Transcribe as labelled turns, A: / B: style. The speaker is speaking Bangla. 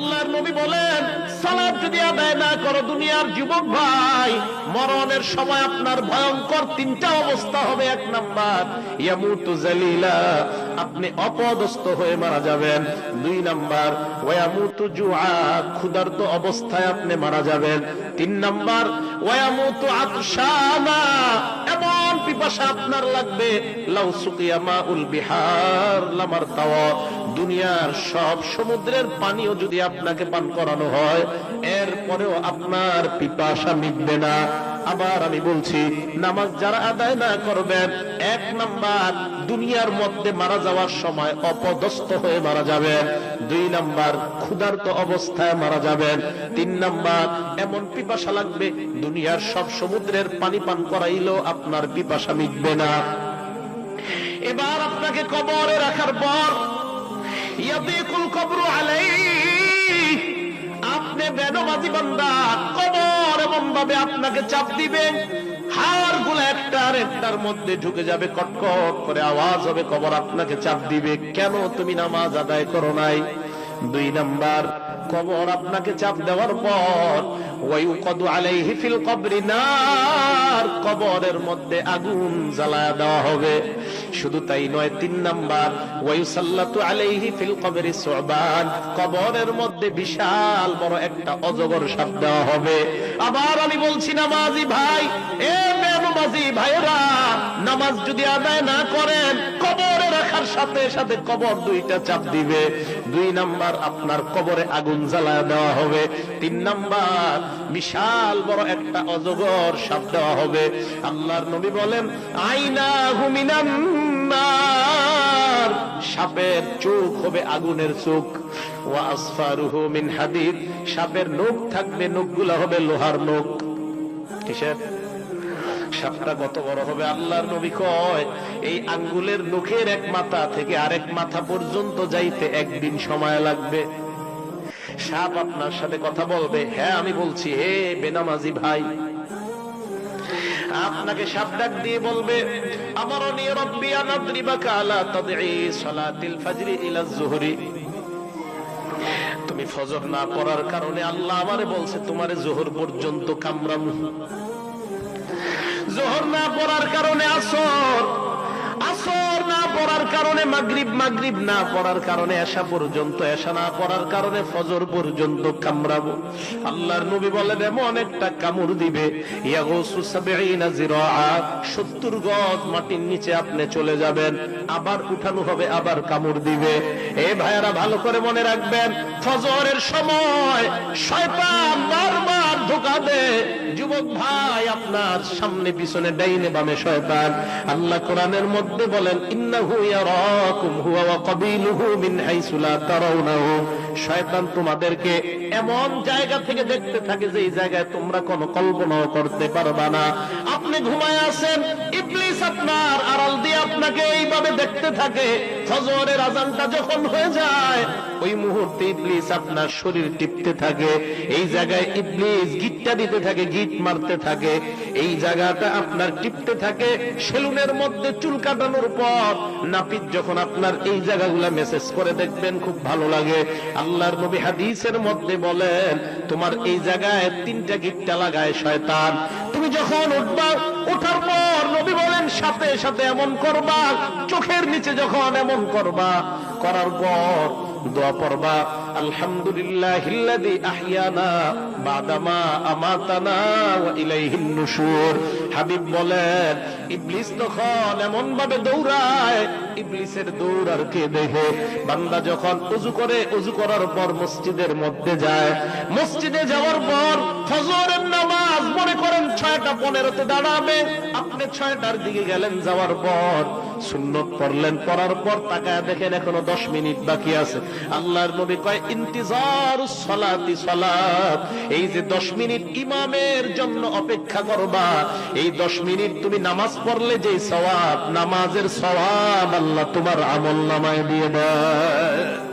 A: আল্লাহর নবী বলেন সালাত যদি আদায় না করো দুনিয়ার যুবক ভাই, মরণের সময় আপনার ভয়ঙ্কর তিনটা অবস্থা হবে। এক নাম্বার, ইয়ামুতু জালিলা, আপনি অপদস্থ হয়ে মারা যাবেন। দুই নাম্বার ওয়ামুতু জুআ, ক্ষুধার্ত অবস্থায় আপনি মারা যাবেন। তিন নাম্বার ওয়ামুতু আতশানা এমন পিপাসা আপনার লাগবে। সুকিয়া মাউল বিহার, লামার তাওয়া। দুনিয়ার সব সমুদ্রের পানিও যদি আপনাকে পান করানো হয়, এরপরেও আপনার পিপাসা মিটবে না। আবার আমি বলছি, নামাজ যারা আদায় না করবেন এক নাম্বার দুনিয়ার মধ্যে মারা যাওয়ার সময় অপদস্থ হয়ে মারা যাবেন দুই নাম্বার ক্ষুধার্ত অবস্থায় মারা যাবেন তিন নাম্বার এমন পিপাসা লাগবে, দুনিয়ার সব সমুদ্রের পানি পান করাইলেও আপনার পিপাসা মিটবে না। এবার আপনাকে কবরে রাখার পর ইয়াদিকুল কবরু আলাইহি কবর ভাবে আপনাকে চাপ দিবে, হাড়গুলো একটা আর একটার মধ্যে ঢুকে যাবে, কটকট করে আওয়াজ হবে, কবর আপনাকে চাপ দিবে। কেন তুমি নামাজ আদায় করো নাই? দুই নাম্বার, কবর আপনাকে চাপ দেওয়ার পর কবরের মধ্যে আগুন দেওয়া হবে। শুধু তাই নয়, তিন নাম্বার ওয়াইসাল্লাতু কবরের মধ্যে বিশাল বড় একটা অজগর সাপ দেওয়া হবে। আবার আমি বলছি, নামাজি ভাই, এ ভাইরা নামাজ যদি আদায় না করেন, কবরে রাখার সাথে সাথে কবর দুইটা চাপ দিবে। দুই নাম্বার, আপনার কবরে আগুন জ্বালায় দেওয়া হবে। তিন নাম্বার, বিশাল বড় একটা অজগর সাপ দেওয়া হবে। আল্লাহর নবী বলেন, আইনা হুমিনান নার। সাপের চোখ হবে আগুনের চোখ। ওয়া আসফারুহু মিন হাদিদ। সাপের নখ থাকবে, নখগুলো হবে লোহার নখ। কিসের? সাপটা কত বড় হবে, আল্লাহর নবী কয়, এই আঙ্গুলের নখের এক মাথা থেকে আরেক মাথা পর্যন্ত যাইতে একদিন সময় লাগবে। সাপ আপনার সাথে কথা বলবে হ্যাঁ আমি বলছি, হে বেনামাজি ভাই। আপনাকে সাপ ডাক দিয়ে বলবে আমার রব্বি আনাদ্রিবাকা আলা তাদঈ সালাতিল ফাজরি ইলা যুহরি তুমি ফজর না পড়ার কারণে আল্লাহ আমারে বলছে, তোমারে জোহর পর্যন্ত কামড়ামু জোহর না পড়ার কারণে আসর। আসর না পড়ার কারণে মাগরিব মাগরিব না পড়ার কারণে এসা পর্যন্ত এসা না পড়ার কারণে ফজর পর্যন্ত কামড়াবো। আল্লাহর নবী বলেন, এমন একটা কামড় দিবে 70 গজ মাটির নিচে আপনি চলে যাবেন, আবার উঠানো হবে, আবার কামড় দিবে। এ ভাইয়ারা, ভালো করে মনে রাখবেন, ফজরের সময় শয়তান বারবার যুবক ভাই, আপনার সামনে, পিছনে, ডাইনে, বামে শয়তান। আল্লাহ কোরআনের মধ্যে বলেন, ইন্নাহু ইয়ারাকুম হুয়া ওয়া মিন হাইসু লা তারাউনাহু। শয়তান তোমাদেরকে এমন জায়গা থেকে দেখতে থাকে যে জায়গায় তোমরা কোনো কল্পনাও করতে পারবা না। আপনি ঘুমায় আছেন, ইবলিস আপনার আড়াল দিয়ে এইভাবে দেখতে থাকে, ফজরের আজানটা যখন হয়ে যায়, ওই মুহূর্তে ইবলিস আপনার শরীর টিপতে থাকে, এই জায়গায় ইবলিস গিটটা দিতে থাকে, গিট মারতে থাকে, এই জায়গাটা আপনার টিপতে থাকে, সেলুনের মধ্যে চুল কাটানোর পর নাপিত যখন আপনার এই জায়গাগুলা মেসেজ করে, দেখবেন খুব ভালো লাগে। আল্লাহর নবী হাদিসের মধ্যে বলেন, তোমার এই জায়গায় তিনটা গিটটা লাগায়, শয়তান। তুমি যখন উঠবা, ওঠার পর সাথে সাথে এমন করবা, চোখের নিচে যখন এমন করবা, করার পর দোয়া পড়বা, আলহামদুলিল্লাহ আহিয়ানা বাদামা আমাতানা ইলাইহিন নুশুর। হাবিব বলেন, ইবলিস তখন এমন ভাবে দৌড়ায়, ইবলিসের দৌড় আর কে দেখে বান্দা যখন উজু করে, উজু করার পর মসজিদের মধ্যে যায়। মসজিদে যাওয়ার পর ফজরের নামাজ মনে করেন ছয়টা পনেরোতে দাঁড়াবে। আপনি ছয়টার দিকে গেলেন, যাওয়ার পর সুন্নত পড়লেন, পড়ার পর তাকায় দেখেন এখনও দশ মিনিট বাকি আছে। আল্লাহর নবী কয়, ইন্তিজার সলাতি সলাত। এই যে দশ মিনিট ইমামের জন্য অপেক্ষা করবা এই দশ মিনিট তুমি নামাজ পড়লে যে সওয়াব, নামাজের সওয়াব আল্লাহ তোমার আমল নামায় দিয়ে দেয়।